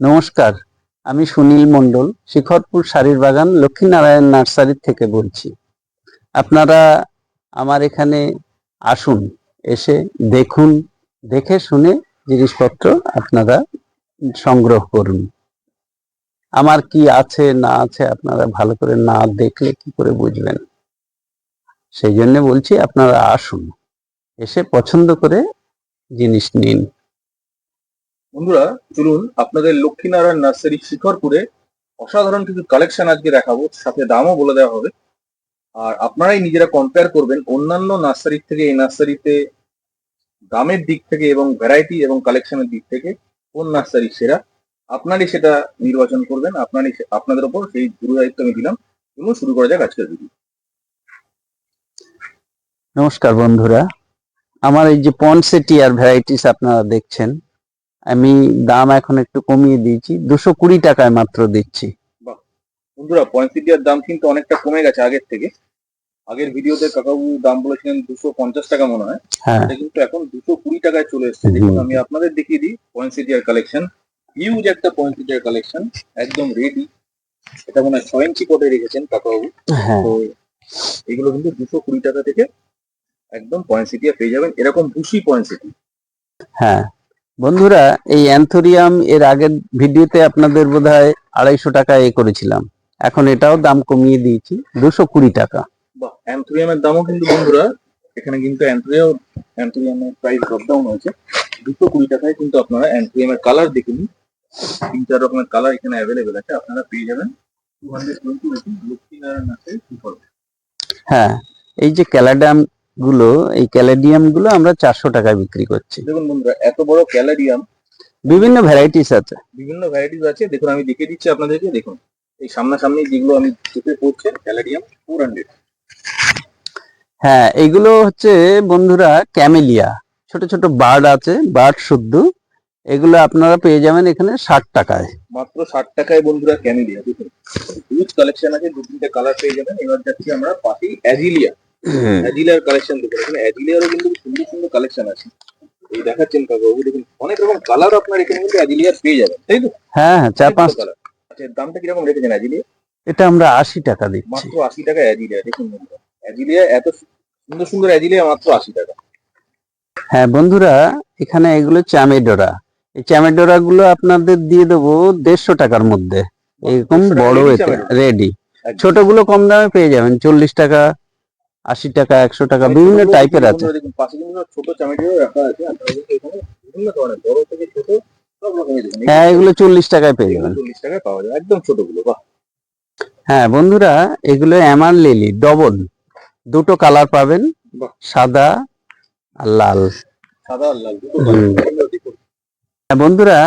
নমস্কার, আমি সুনীল মণ্ডল, শিখরপুর শাড়ির বাগান লক্ষ্মীনারায়ণ নার্সারি থেকে বলছি। আপনারা আমার এখানে আসুন, এসে দেখুন, দেখে শুনে জিনিসপত্র আপনারা সংগ্রহ করুন। আমার কি আছে, না আছে, আপনারা ভালো করে না দেখলে কি করে বুঝবেন? সেই জন্য বলছি, আপনারা আসুন, এসে পছন্দ করে জিনিস নিন। বন্ধুরা, চলুন আপনাদের লক্ষ্মীনারায়ণ নার্সারি শিখরপুরে অসাধারণ কিছু কালেকশন আজকে দেখাবো, সাথে দামও বলে দেওয়া হবে। আর আপনারাই নিজেরা কম্পেয়ার করবেন অন্যান্য নার্সারির থেকে, এই নার্সারিতে দামের দিক থেকে এবং ভ্যারাইটি এবং কালেকশনের দিক থেকে কোন নার্সারি সেরা, আপনারই সেটা নির্বাচন করবেন। আপনারই আপনাদের ওপর সেই গুরু দায়িত্ব আমি দিলাম। এবং শুরু করা যাক আজকের ভিডিও নমস্কার বন্ধুরা। আমার এই যে পনসেটিয়ার ভ্যারাইটিস আপনারা দেখছেন আমি দাম এখন একটু কমিয়ে দিয়েছি। দুশো কুড়ি টাকায় মাত্র দিচ্ছি। বন্ধুরা পয়েন্সিটিয়ার দাম কিন্তু অনেকটা কমে গেছে আগের থেকে। আগের ভিডিওতে কাকাবু দাম বলেছিলেন দুশো পঞ্চাশ টাকা মনে হয়। হ্যাঁ। এটা কিন্তু এখন দুশো কুড়ি টাকায় চলে এসেছে। দেখুন আমি আপনাদের দেখিয়ে দিই পয়েন্সিটিয়ার কালেকশন হিউজ একটা পয়েন্সিটিয়ার কালেকশন একদম রেডি এটা মনে হয় ছয় ইঞ্চি কোটে রেখেছেন কাকাবাবু হ্যাঁ। তো এগুলো কিন্তু দুশো কুড়ি টাকা থেকে একদম পয়েন্সিটিয়া পেয়ে যাবেন। এরকম ভুসি পয়েন্সিটি হ্যাঁ। বন্ধুরা এই অ্যান্থোরিয়াম এর আগের ভিডিওতে আপনাদের বোধ হয় আড়াইশো টাকা এ করেছিলাম। এখন এটাও দাম কমিয়ে দিয়েছি দুশো কুড়ি টাকা। অ্যান্থোরিয়ামের দামও কিন্তু বন্ধুরা এখানে কিন্তু অ্যান্থোরিয়াম অ্যান্থোরিয়ামের প্রাইস ড্রপডাউন হয়েছে। দুশো কুড়ি টাকায় কিন্তু আপনারা অ্যান্থোরিয়ামের কালার দেখে নিন তিন চার রকমের কালার এখানে অ্যাভেলেবেল আছে আপনারা পেয়ে যাবেন। Two hundred twenty rupees Lakshminarayan আছে হ্যাঁ এই যে ক্যালাডিয়াম গুলো এই ক্যালাডিয়ামগুলো আমরা চারশো টাকায় বিক্রি করছি। দেখুন বন্ধুরা এত বড় ক্যালারিয়াম বিভিন্ন ভ্যারাইটিস আছে। বিভিন্ন ভ্যারাইটিস আছে। দেখুন আমি দেখিয়ে দিচ্ছি আপনাদেরকে দেখুন। এই সামনাসামনি যেগুলো আমি চোখে পড়ছে ক্যালারিয়াম ফোর হান্ড্রেড হ্যাঁ এইগুলো হচ্ছে বন্ধুরা ক্যামেলিয়া। ছোট ছোট বার্ড আছে বার্ড শুদ্ধ। এগুলো আপনারা পেয়ে যাবেন এখানে ষাট টাকায়। মাত্র ষাট টাকায় বন্ধুরা ক্যামেলিয়া দেখুন। হিউজ কালেকশন আছে দু তিনটে কালার পেয়ে যাবেন। এবার যাচ্ছি আমরা পাখি অ্যাজিলিয়া। অ্যাজিলিয়ার কালেকশন দেখুন এখানে অ্যাজিলিয়ারও কিন্তু সুন্দর সুন্দর কালেকশন আছে। এই দেখাচ্ছেন কাকাবু দেখুন অনেক রকম কালার আপনার এখানে কিন্তু অ্যাজিলিয়ার পেয়ে যাবেন তাই তো? হ্যাঁ হ্যাঁ চার পাঁচ কালার আচ্ছা দামটা কীরকম রেখেছেন অ্যাজিলিয়া এটা আমরা আশি টাকা দিচ্ছি। মাত্র আশি টাকা অ্যাজিলিয়া দেখুন বন্ধুরা। অ্যাজিলিয়া এত সুন্দর সুন্দর অ্যাজিলিয়া মাত্র আশি টাকা। হ্যাঁ বন্ধুরা এখানে এগুলো চামেডোরা। এই চামেডোরা গুলো আপনাদের দিয়ে দেবো দেড়শো টাকার মধ্যে। এরকম বড় রেডি। ছোটগুলো কম দামে পেয়ে যাবেন চল্লিশ টাকা আশি টাকা একশো টাকা বিভিন্ন টাইপের আছে। ছোট রাখা বিভিন্ন ধরনের বড় থেকে ছোট হ্যাঁ এগুলো চল্লিশ টাকায় পেয়ে যাবেন। চল্লিশ টাকায় পাওয়া যায় একদম ছোটগুলো বাহ। হ্যাঁ বন্ধুরা এগুলো অ্যামান লিলি ডবল দুটো কালার পাবেন সাদা আর লাল। সাদা আর লাল হ্যাঁ, বন্ধুরা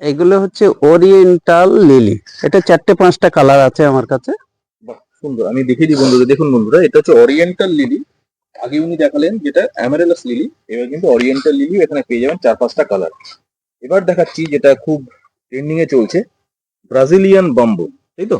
এগুলো হচ্ছে ওরিয়েন্টাল লিলি এটা চারটে পাঁচটা কালার আছে আমার কাছে। সুন্দর আমি দেখিয়ে দিই বন্ধুরা দেখুন বন্ধুরা এটা হচ্ছে অরিয়েন্টাল লিলি আগে উনি দেখালেন যেটা অ্যামারেলাস লিলি এবার কিন্তু অরিয়েন্টাল লিলি এখানে পেয়ে যাবেন চার পাঁচটা কালার এবার দেখাচ্ছি যেটা খুব ট্রেন্ডিং এ চলছে ব্রাজিলিয়ান বাম্বু তাই তো?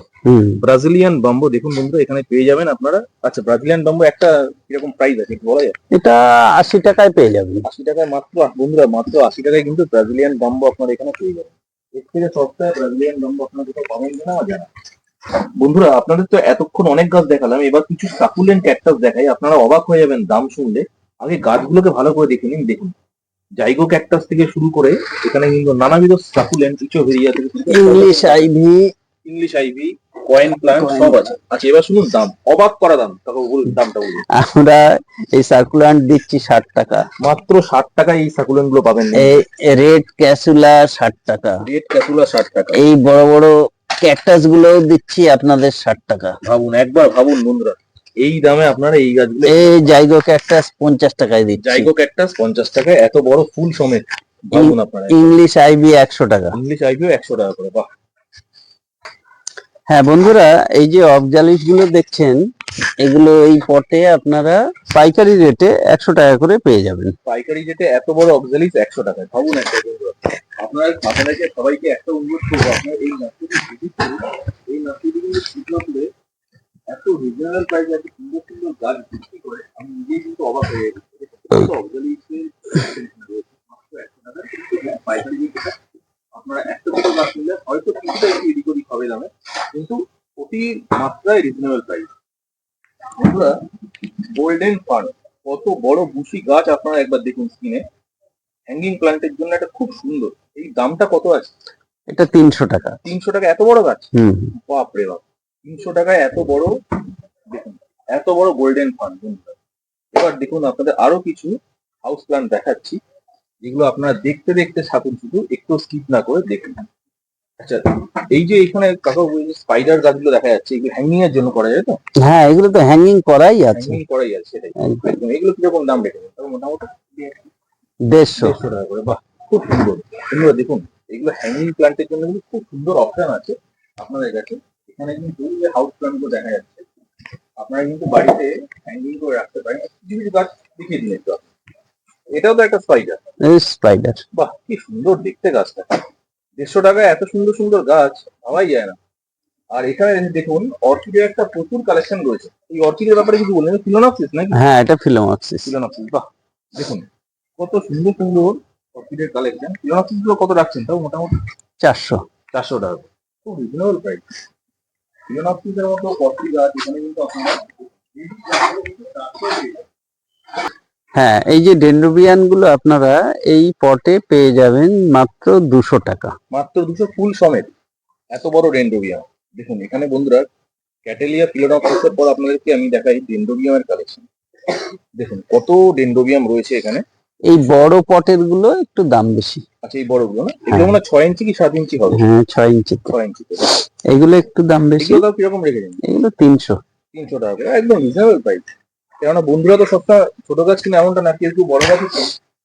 ব্রাজিলিয়ান বাম্বু দেখুন বন্ধুরা এখানে পেয়ে যাবেন আপনারা। আচ্ছা ব্রাজিলিয়ান বাম্বু একটা কীরকম প্রাইস আছে বলা যায়? এটা আশি টাকায় পেয়ে যাবেন। আশি টাকায় মাত্র বন্ধুরা মাত্র আশি টাকায় কিন্তু ব্রাজিলিয়ান বাম্বু আপনারা এখানে পেয়ে যাবেন। এর থেকে সস্তায় ব্রাজিলিয়ান বাম্বু আপনারা কোথাও পাবেন কিনা আমার জানা। বন্ধুরা আপনাদের তো এতক্ষণ অনেক গাছ দেখালাম এবার কিছু সাকুলেন্ট ক্যাকটাস দেখাই। আপনারা অবাক হয়ে যাবেন দাম শুনলে। আগে গাছগুলোকে ভালো করে দেখে নিন দেখুন। জাইগো ক্যাকটাস থেকে শুরু করে এখানে কিন্তু নানাবিধ সাকুলেন্ট ইচোভেরিয়া থেকে English ivy English ivy coin plant সব আছে। আচ্ছা এবার শুনুন দাম। অবাক করা দাম। তারপর বলুন দামটা বলুন। আমরা এই সার্কুলান্ট দিচ্ছি ষাট টাকা। মাত্র ষাট টাকায় এই সাকুলেন্টগুলো পাবেন। এই রেড ক্যাসুলা ষাট টাকা। রেড ক্যাসুলা ষাট টাকা। এই বড় বড় ক্যাকটাসগুলো দিচ্ছি আপনাদের ষাট টাকা। ভাবুন একবার ভাবুন বন্ধুরা এই দামে আপনারা এই গাছগুলো এই জাইগো ক্যাকটাস পঞ্চাশ টাকায় দিচ্ছি। জাইগো ক্যাকটাস পঞ্চাশ টাকায় এত বড় ফুল সমেত ভাবুন আপনারা ইংলিশ আইভি একশো টাকা। ইংলিশ একশো টাকা করে বাহ। হ্যাঁ বন্ধুরা এই যে অবজালিসগুলো দেখছেন এগুলো এই পটে আপনারা পাইকারি রেটে একশো টাকা করে পেয়ে যাবেন। পাইকারি রেটে এত বড় অক্সালিস একশো টাকায় ভাবুন একটা আপনার কাছাকাছি সবাইকে একটা অনুরোধ করব, আপনার এই নাটকটি ভিজিট করুন। এই নাটকটি কিন্তু শুধুমাত্র এত রিজনাল প্রাইজ এত সুন্দর সুন্দর গাছ বিক্রি করে, আমি নিজেই কিন্তু অবাক হয়ে গেছি। আপনারা একটা দুটো গাছ নিলে হয়তো কিছুটা এদিক ওদিক হবে দামে, কিন্তু অতি মাত্রায় রিজনেবল প্রাইস বন্ধুরা গোল্ডেন ফান্ড কত বড় বুশি গাছ আপনারা একবার দেখুন স্ক্রিনে হ্যাঙ্গিং প্ল্যান্টের জন্য একটা খুব সুন্দর। এই দামটা কত আছে? এটা তিনশো টাকা। তিনশো টাকা এত বড় গাছ? বাপরে বাপ। তিনশো টাকায় এত বড় দেখুন এত বড় গোল্ডেন ফান্ড এবার দেখুন আপনাদের আরও কিছু হাউস প্ল্যান্ট দেখাচ্ছি যেগুলো আপনারা দেখতে দেখতে থাকুন শুধু একটু স্কিপ না করে দেখুন আচ্ছা এই যে এখানে কাকা স্পাইডার গাছগুলো দেখা যাচ্ছে এগুলো হ্যাঙ্গিং এর জন্য করা যায় তো? হ্যাঁ এগুলো তো হ্যাঙ্গিং করাই আছে। হ্যাঙ্গিং করাই আছে সেটাই। এগুলো কীরকম দাম তবে মোটামুটি দেড়শো। টাকা করে। বাহ খুব সুন্দর। সুন্দর দেখুন এগুলো হ্যাঙ্গিং প্ল্যান্টের জন্য কিন্তু খুব সুন্দর অপশন আছে আপনাদের কাছে। এখানে কিন্তু যে হাউস প্ল্যান্টগুলো দেখা যাচ্ছে আপনারা কিন্তু বাড়িতে হ্যাঙ্গিং করে রাখতে পারেন। কিছু গাছ দেখিয়ে একটু আপনি। এটাও তো একটা স্পাইডার স্পাইডার বাহ কি সুন্দর দেখতে গাছটা। দেড়শো টাকায় এত সুন্দর সুন্দর গাছ ভাবাই যায় না। আর এখানে দেখুন অর্কিডের একটা প্রচুর কালেকশন রয়েছে। এই অর্কিডের ব্যাপারে কিছু বললেন ফিলোনক্সিস নাকি? হ্যাঁ এটা ফিলোমক্সিস ফিলোনক্সিস বাহ। দেখুন কত সুন্দর সুন্দর অর্কিডের কালেকশন ফিলোনক্সিসগুলো কত রাখছেন? তাও মোটামুটি চারশো। চারশো টাকা। খুব রিজনেবল প্রাইস ফিলোনক্সিসের মতো অর্কিড গাছ এখানে কিন্তু আপনারা হ্যাঁ এই যে ডেন্ড্রোবিয়ানগুলো আপনারা এই পটে পেয়ে যাবেন মাত্র দুশো টাকা। মাত্র দুশো ফুল সমেত। এত বড় ডেন্ড্রোবিয়াম দেখুন এখানে বন্ধুরা ক্যাটেলিয়া ফিলোনক্সিসের পর আপনাদেরকে আমি দেখাই ডেন্ড্রোবিয়ামের কালেকশন দেখুন কত ডেন্ড্রোবিয়াম রয়েছে এখানে। এই বড় পটেরগুলো একটু দাম বেশি। আচ্ছা এই বড়গুলো না? এগুলো মনে হয় ছয় ইঞ্চি কি সাত ইঞ্চি হবে? হ্যাঁ ছয় ইঞ্চি ছয় ইঞ্চিতে এগুলো একটু দাম বেশি। এগুলো কীরকম রেখেছেন এগুলো তিনশো। তিনশো টাকা করে। একদম রিজনেবল প্রাইস কেননা বন্ধুরা তো সবটা ছোট গাছ কিনে এমনটা না কেউ কেউ বড় গাছ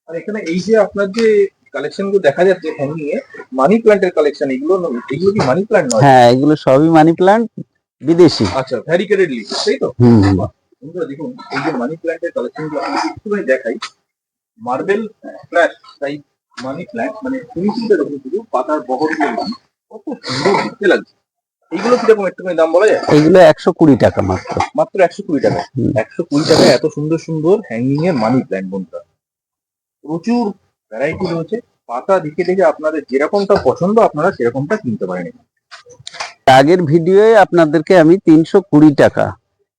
আর এখানে এই যে আপনার যে কালেকশনগুলো দেখা যাচ্ছে হ্যাঙ্গিং এ মানি প্ল্যান্টের কালেকশন এগুলো এগুলো কি মানি প্ল্যান্ট নয়? হ্যাঁ এগুলো সবই মানি প্ল্যান্ট বিদেশি। আচ্ছা ভ্যারিকেটেড লিভ তাই তো। বন্ধুরা দেখুন এই যে মানি প্ল্যান্টের কালেকশনগুলো আমি একটুখানি দেখাই। Marble flat type money plant মানে ফিনিশিংটা দেখুন শুধু পাতার বহর কত সুন্দর দেখতে লাগছে। এইগুলো কীরকম একটুখানি দাম বলা যায়? এগুলো একশো কুড়ি টাকা মাত্র। মাত্র একশো কুড়ি টাকা। একশো কুড়ি টাকায় এত সুন্দর সুন্দর হ্যাঙ্গিং এর মানি প্ল্যান্ট বন্ধুরা। প্রচুর ভ্যারাইটি রয়েছে। পাতা দেখে দেখে আপনাদের যেরকমটা পছন্দ আপনারা সেরকমটা কিনতে পারেন। আগের ভিডিওয়ে আপনাদেরকে আমি তিনশো কুড়ি টাকা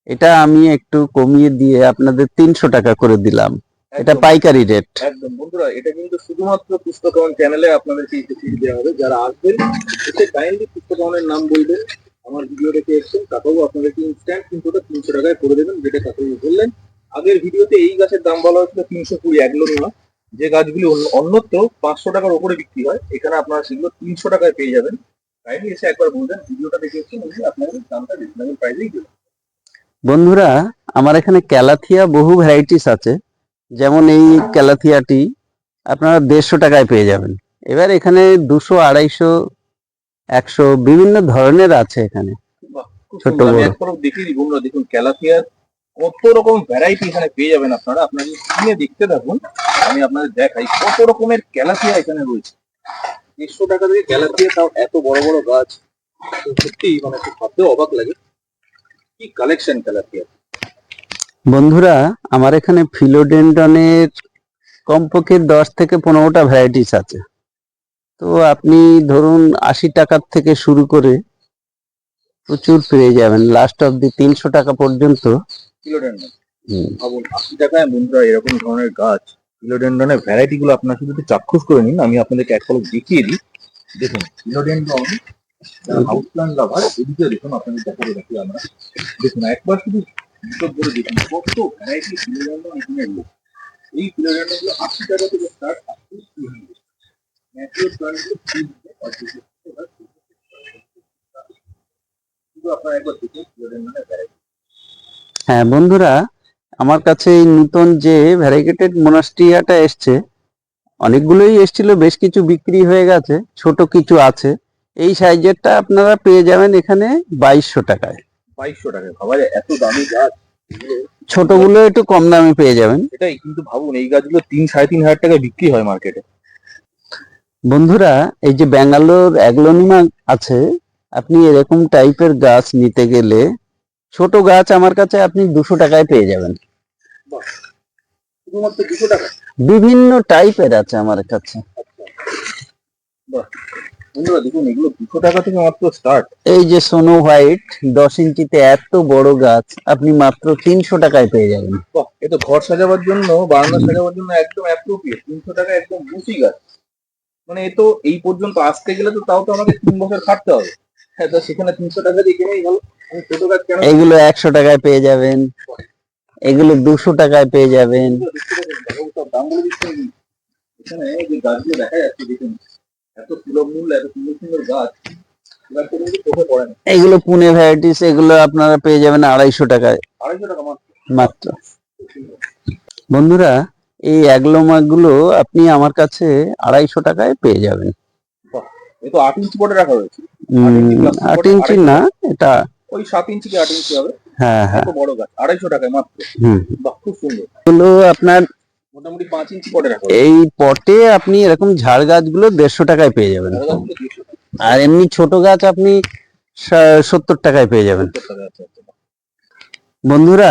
এটা আমি একটু কমিয়ে দিয়ে আপনাদের তিনশো টাকা করে দিলাম। এটা পাইকারি রেট একদম বন্ধুরা এটা কিন্তু শুধুমাত্র পুস্তকন চ্যানেলে আপনাদেরকে ফেসিলিটি দেওয়া হবে। যারা আসবেন এসে কাইন্ডলি পুস্তকনের নাম বলবেন আমার ভিডিও দেখে এসছেন কাকাবু আপনাদেরকে ইনস্ট্যান্ট কিন্তু ওটা তিনশো টাকায় করে দেবেন যেটা কাকাবু বললেন। আগের ভিডিওতে এই গাছের দাম বলা হয়েছিল তিনশো কুড়ি একলো না যে গাছগুলি অন্য- অন্যত্র পাঁচশো টাকার উপরে বিক্রি হয় এখানে আপনারা সেগুলো তিনশো টাকায় পেয়ে যাবেন। কাইন্ডলি এসে একবার বলবেন ভিডিওটা দেখে এসছেন উনি আপনাদের দামটা রিজনেবল প্রাইসেই দেবেন। বন্ধুরা আমার এখানে ক্যালাথিয়া বহু ভ্যারাইটিস আছে। যেমন এই ক্যালাথিয়াটি আপনারা দেড়শো টাকায় পেয়ে যাবেন। এবার এখানে দুশো আড়াইশো একশো বিভিন্ন ধরনের আছে এখানে। ছোট বড়। দেখুন ক্যালাথিয়ার কত রকম ভ্যারাইটি এখানে পেয়ে যাবেন আপনারা। আপনারা কিনে দেখতে থাকুন আমি আপনাদের দেখাই কত রকমের ক্যালাথিয়া এখানে রয়েছে। দেড়শো টাকা দিয়ে ক্যালাথিয়া তাও এত বড় বড় গাছ। সত্যি মানে খুব ভাবতেও অবাক লাগে। কি কালেকশন ক্যালাথিয়া। বন্ধুরা আমার এখানে ফিলোডেন্ডনের কমপক্ষে দশ থেকে পনেরোটা ভ্যারাইটিস আছে। তো আপনি ধরুন আশি টাকার থেকে শুরু করে প্রচুর পেয়ে যাবেন। লাস্ট অব দি তিনশো টাকা পর্যন্ত। আশি টাকায় বন্ধুরা এরকম ধরনের গাছ। ফিলোডেন্ডনের ভ্যারাইটি গুলো আপনারা শুধু চাক্ষুষ করে নিন আমি আপনাদেরকে এক পলক দেখিয়ে দিই। দেখুন ফিলোডেন্ডন হাউস প্ল্যান্ট লাভার এদিকে দেখুন আপনাদের দেখাতে দেখি আমরা। দেখুন একবার শুধু হিসাব দেখুন কত ভ্যারাইটি এখানে এই আশি টাকা থেকে স্টার্ট আপ টু হান্ড্রেড দেখুন ফিলোডেন্ডনের ভ্যারাইটি হ্যাঁ বন্ধুরা, আমার কাছে এই নতুন যে ভ্যারিগেটেড মোনাস্ট্রিয়াটা এসছে, অনেকগুলোই এসছিল, বেশ কিছু বিক্রি হয়ে গেছে, ছোট কিছু আছে। এই সাইজেরটা আপনারা পেয়ে যাবেন এখানে বাইশশো টাকায়। বাইশশো টাকা ভাবা যায় এত দামি গাছ ছোটগুলো একটু কম দামে পেয়ে যাবেন। এটাই কিন্তু ভাবুন এই গাছগুলো তিন সাড়ে তিন হাজার টাকায় বিক্রি হয় মার্কেটে। বন্ধুরা এই যে ব্যাঙ্গালোর অ্যাগ্লোনিমা আছে আপনি এরকম টাইপের গাছ নিতে গেলে ছোট গাছ আমার কাছে আপনি দুশো টাকায় পেয়ে যাবেন। বিভিন্ন টাইপের আছে আমার কাছে। বন্ধুরা দেখুন এগুলো দুশো টাকা থেকে মাত্র স্টার্ট এই যে সোনো হোয়াইট দশ ইঞ্চিতে এত বড় গাছ আপনি মাত্র তিনশো টাকায় পেয়ে যাবেন। এ তো ঘর সাজাবার জন্য বারান্দা সাজাবার জন্য একদম অ্যাপ্রোপ্রিয়েট তিনশো টাকা একদম বুসি গাছ। মানে এ তো এই পর্যন্ত আসতে গেলে তো তাও তো আমাকে তিন বছর খাটতে হবে। হ্যাঁ তো সেখানে তিনশো টাকা দিয়ে কিনেই ভালো। ছোট গাছ কেন এগুলো একশো টাকায় পেয়ে যাবেন। এগুলো দুশো টাকায় পেয়ে যাবেন। দাম বলে দিচ্ছেন এখানে যে গাছগুলো দেখা যাচ্ছে দেখুন এত সুলভ মূল্য এত সুন্দর সুন্দর গাছ এগুলো পুনে ভ্যারাইটিস এগুলো আপনারা পেয়ে যাবেন আড়াইশো টাকায়। আড়াইশো টাকা মাত্র। বন্ধুরা এই অ্যাগ্লোমা গুলো আপনি আমার কাছে আড়াইশো টাকায় পেয়ে যাবেন। তো আট ইঞ্চি পটে রাখা হয়েছে আট ইঞ্চি না এটা ওই সাত ইঞ্চি কি আট ইঞ্চি হবে? হ্যাঁ হ্যাঁ। বড় গাছ আড়াইশো টাকায় মাত্র। হুম। খুব সুন্দর। এগুলো আপনার মোটামুটি পাঁচ ইঞ্চি পটে রাখা এই পটে আপনি এরকম ঝাড় গাছগুলো দেড়শো টাকায় পেয়ে যাবেন। আর এমনি ছোট গাছ আপনি সত্তর টাকায় পেয়ে যাবেন। আচ্ছা। বন্ধুরা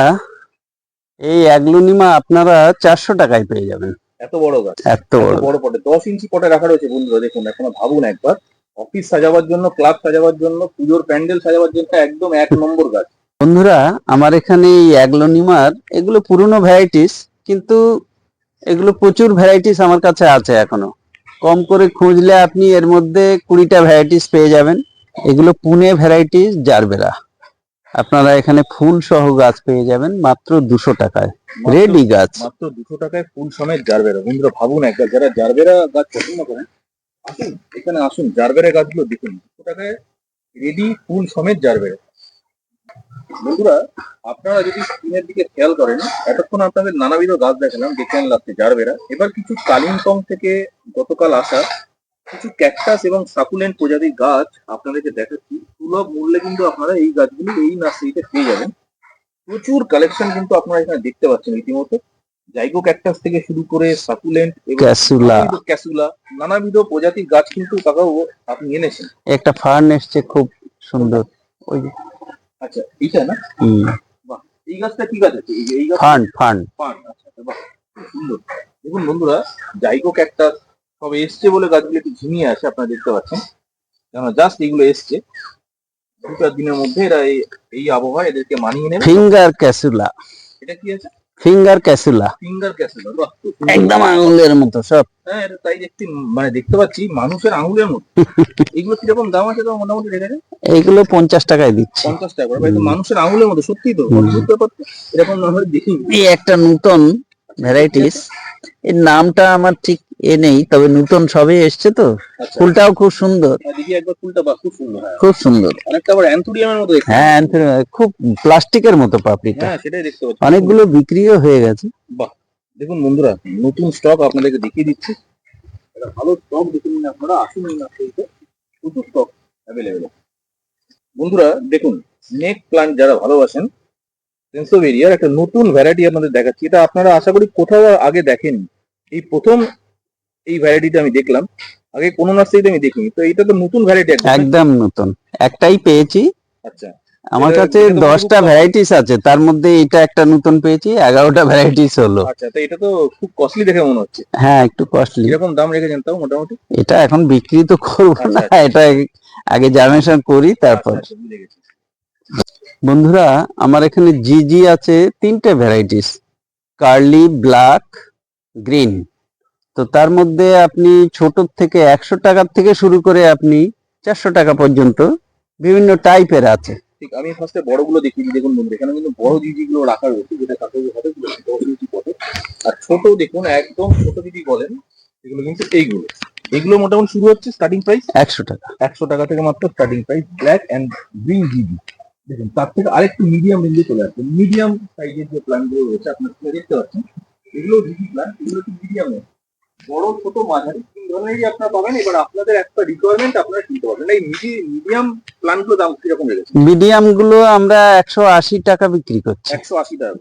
এই অ্যাগ্লোনিমা আপনারা চারশো টাকায় পেয়ে যাবেন। এত বড় গাছ। এত এত বড় বড় পটে। দশ ইঞ্চি পটে রাখা রয়েছে বন্ধুরা দেখুন এখনও ভাবুন একবার। অফিস সাজাবার জন্য ক্লাব সাজাবার জন্য পুজোর প্যান্ডেল সাজাবার জন্য একদম এক নম্বর গাছ। বন্ধুরা আমার এখানে এই অ্যাগ্লোনিমার এগুলো পুরনো ভ্যারাইটিস কিন্তু এগুলো প্রচুর ভ্যারাইটিস আমার কাছে আছে এখনও। কম করে খুঁজলে আপনি এর মধ্যে কুড়িটা ভ্যারাইটিস পেয়ে যাবেন। এগুলো পুনে ভ্যারাইটিস জারবেরা। আপনারা এখানে ফুল সহ গাছ পেয়ে যাবেন মাত্র দুশো টাকায়। রেডি গাছ। মাত্র দুশো টাকায় ফুল সমেত জারবেরা। বন্ধুরা ভাবুন একবার যারা জারবেরা গাছ পছন্দ করেন আসুন এখানে আসুন জারবেরা গাছগুলো দেখুন। দুশো টাকায় রেডি ফুল সমেত জারবেরা। বন্ধুরা আপনারা যদি স্ক্রিনের দিকে খেয়াল করেন এতক্ষণ আপনাদের নানাবিধ গাছ দেখালাম দেখলেন লাগছে জারবেরা। এবার কিছু কালিম্পং থেকে গতকাল আসা কিছু ক্যাকটাস এবং সাকুলেন্ট প্রজাতির গাছ আপনাদেরকে দেখাচ্ছি। সুলভ মূল্যে কিন্তু আপনারা এই গাছগুলি এই নার্সারিতে পেয়ে যাবেন। প্রচুর কালেকশন কিন্তু আপনারা এখানে দেখতে পাচ্ছেন রীতিমতো জাইগো ক্যাকটাস থেকে শুরু করে সাকুলেন্ট এবং ক্যাসুলা। নানাবিধ ক্যাসুলা নানাবিধ প্রজাতির গাছ কিন্তু তাকাও আপনি এনেছেন। একটা ফার্ন এসছে খুব সুন্দর। ওই আচ্ছা এইটা না? হুম, এই গাছটা কি গাছ আছে? এই যে এই গাছ পান আচ্ছা আচ্ছা, বাহ সুন্দর। দেখুন বন্ধুরা জাইগো ক্যাকটাস সবে এসছে বলে গাছগুলো একটু ঝিমিয়ে আছে আপনারা দেখতে পাচ্ছেন। কেন জাস্ট এগুলো এসছে। দু চার দিনের মধ্যে এরা এই এই আবহাওয়া এদেরকে মানিয়ে নেবে। Finger crassula. এটা কি আছে? Finger crassula finger crassula. একদম আঙুলের মতো সব। হ্যাঁ এটা তাই দেখতে মানে দেখতে পাচ্ছি মানুষের আঙুলের মতো। এগুলো কীরকম দাম আছে তো মোটামুটি রেখে যায় এইগুলো পঞ্চাশ টাকায় দিচ্ছে। পঞ্চাশ টাকা তো মানুষের আঙুলের মতো সত্যি তো। এরকম না দেখি। একটা নতুন ভ্যারাইটিস এর নামটা আমার ঠিক এ নেই তবে নতুন সবে এসছে তো। আচ্ছা। ফুলটাও খুব সুন্দর। খুব সুন্দর। হ্যাঁ খুব প্লাস্টিকের মতো পাপড়িটা। হ্যাঁ সেটাই দেখতে অনেকগুলো বিক্রিও হয়ে গেছে। দেখুন বন্ধুরা নতুন স্টক আপনাদেরকে দেখিয়ে দিচ্ছি। ভালো স্টক দেখে নিন আপনারা আসুন প্রচুর স্টক অ্যাভেলেবেল বন্ধুরা দেখুন নেক প্লান্ট যারা ভালোবাসেন সেন্সোভেরিয়ার একটা নতুন ভ্যারাইটি আপনাদের দেখাচ্ছি। এটা আপনারা আশা করি কোথাও আগে দেখেননি। এই প্রথম এই ভ্যারাইটিটা আমি দেখলাম আগে কোনো নার্সারিতে আমি দেখিনি। তো এটা তো নতুন ভ্যারাইটি একদম নতুন। একটাই পেয়েছি। আচ্ছা। আমার কাছে দশটা ভ্যারাইটিস আছে তার মধ্যে এটা একটা নতুন পেয়েছি এগারোটা ভ্যারাইটিস হলো। আচ্ছা তো এটা তো খুব কস্টলি দেখে মনে হচ্ছে। হ্যাঁ একটু কস্টলি এরকম দাম রেখেছেন তাও মোটামুটি? এটা এখন বিক্রি তো করব আচ্ছা, না আচ্ছা। এটা আগে জার্মেশন করি তারপর। আচ্ছা, আচ্ছা। বন্ধুরা আমার এখানে জি জি আছে তিনটে ভ্যারাইটিস কার্লি ব্ল্যাক গ্রিন তো তার মধ্যে আপনি ছোট থেকে একশো টাকার থেকে শুরু করে আপনি চারশো টাকা পর্যন্ত বিভিন্ন টাইপের আছে। ঠিক আমি ফার্স্টে বড়গুলো দিই দেখুন বন্ধু এখানে কিন্তু বড় জিজি গুলো রাখা রয়েছে যেটা কাকে হবে পথে আর ছোট দেখুন একদম ছোট যদি বলেন এগুলো কিন্তু এইগুলো। এগুলো মোটামুটি শুরু হচ্ছে স্টার্টিং প্রাইস একশো টাকা। একশো টাকা থেকে মাত্র starting price black and green GB দেখুন তার থেকে আরেকটু মিডিয়াম রেঞ্জে চলে আসবে মিডিয়াম সাইজের যে প্ল্যানগুলো রয়েছে আপনার দেখতে পাচ্ছেন এগুলো জিবি প্ল্যান এগুলো একটু মিডিয়াম বড় ছোট মাঝারি তিন ধরনেরই আপনারা পাবেন। এবার আপনাদের একটা রিকোয়ারমেন্ট আপনারা কিনতে পারবেন। এই মিডিয়াম প্ল্যানগুলো দাম কীরকম রেখেছে? মিডিয়ামগুলো আমরা একশো আশি টাকা বিক্রি করছি। একশো আশি টাকা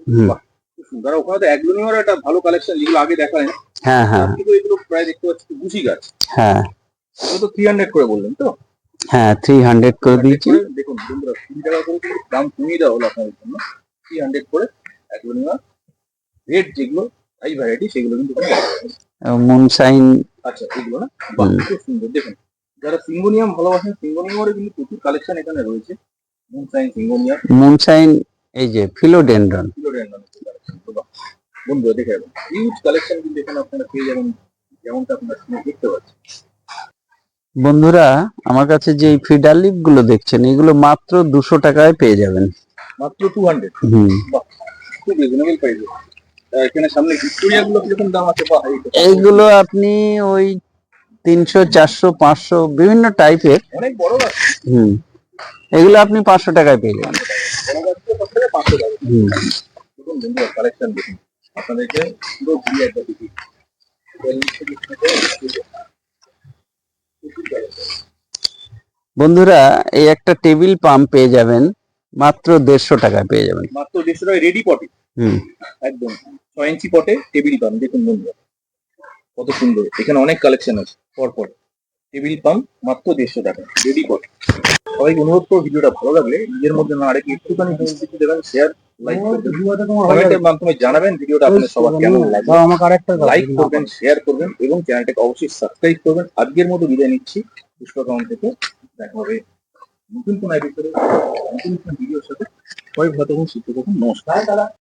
সুন্দর। ওখানে তো অ্যাগ্লোনিমার একটা ভালো কালেকশন যেগুলো আগে দেখায় হ্যাঁ হ্যাঁ। থেকে এগুলো প্রায় দেখতে পাচ্ছি গুছি গাছ। হ্যাঁ। তো থ্রি হান্ড্রেড করে বললেন তো? হ্যাঁ থ্রি হান্ড্রেড করে 300 দিয়েছি। দেখুন বন্ধুরা কুড়ি টাকা করে দাম কমিয়ে দেওয়া হলো আপনাদের জন্য। থ্রি হান্ড্রেড করে অ্যাগ্লোনিমার রেড যেগুলো এই ভ্যারাইটি সেগুলো কিন্তু। মুনসাইন আচ্ছা এগুলো না? বাহ খুব সুন্দর। দেখুন যারা সিঙ্গোনিয়াম ভালোবাসেন সিঙ্গোনিয়ামেরও কিন্তু প্রচুর কালেকশন এখানে রয়েছে। মুনসাইন সিঙ্গোনিয়াম মুনশাইন এই যে ফিলোডেন্ড্রন ফিলোডেন্ড্রন বন্ধুরা দেখে যাবেন হিউজ কালেকশন কিন্তু এখানে আপনারা পেয়ে যাবেন যেমনটা আপনারা দেখতে পাচ্ছেন। বন্ধুরা আমার কাছে যে ফিডার লিপগুলো দেখছেন এগুলো মাত্র দুশো টাকায় পেয়ে যাবেন। মাত্র টু হান্ড্রেড হুম। খুব রিজনেবল প্রাইসে এখানে সামনে ভিক্টোরিয়া গুলো কীরকম দাম আছে বা এই এইগুলো আপনি ওই তিনশো চারশো পাঁচশো বিভিন্ন টাইপের অনেক বড় হুম। এগুলো আপনি পাঁচশো টাকায় পেয়ে যাবেন। বন্ধুরা এই একটা টেবিল পাম্প পেয়ে যাবেন। মাত্র দেড়শো টাকায় পেয়ে যাবেন। মাত্র দেড়শো টাকা রেডি পটে হুম। একদম। ছয় ইঞ্চি পটে টেবিল পাম্প দেখুন বন্ধুরা কত সুন্দর। এখানে অনেক কালেকশন আছে পরপর। টেবিল পাম্প মাত্র দেড়শো টাকা রেডি পট। সবাইকে অনুরোধ করো ভিডিওটা ভালো লাগলে নিজের মধ্যে না আরেক একটুখানি বিস্তৃতি দেবেন শেয়ার লাইক কমেন্টের মাধ্যমে জানাবেন ভিডিওটা আপনার সবার কেমন লাগবে আমাকে আরেকটা লাইক করবেন শেয়ার করবেন এবং চ্যানেলটাকে অবশ্যই সাবস্ক্রাইব করবেন। আজকের মতো বিদায় নিচ্ছি। থেকে দেখা হবে নতুন কোন এপিসোডে নতুন কোন ভিডিওর সাথে। সবাই ভালো থাকুন সুস্থ থাকুন নমস্কার।